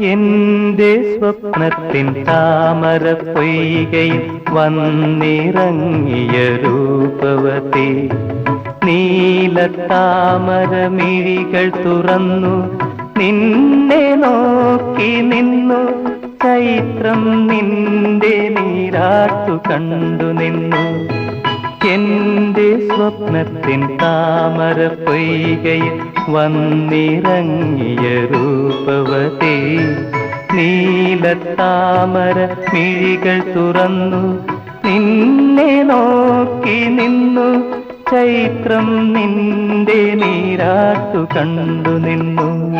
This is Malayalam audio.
എന്റെ സ്വപ്നത്തിൻ താമര പൊയ്കയിൽ വന്നിറങ്ങിയ രൂപവതി. നീല മിഴികൾ തുറന്നു നിന്നെ നോക്കി നിന്നു. ചൈത്രം നിന്റെ നീരാട്ടു കണ്ടു നിന്നു. എന്റെ സ്വപ്നത്തിൻ താമര പൊയ്കയിൽ വന്നിറങ്ങിയ രൂപവതി നീലത്താമര മിഴികൾ തുറന്നു നിന്നെ നോക്കി നിന്നു. ചൈത്രം നിന്റെ നീരാട്ടു കണ്ടു നിന്നു.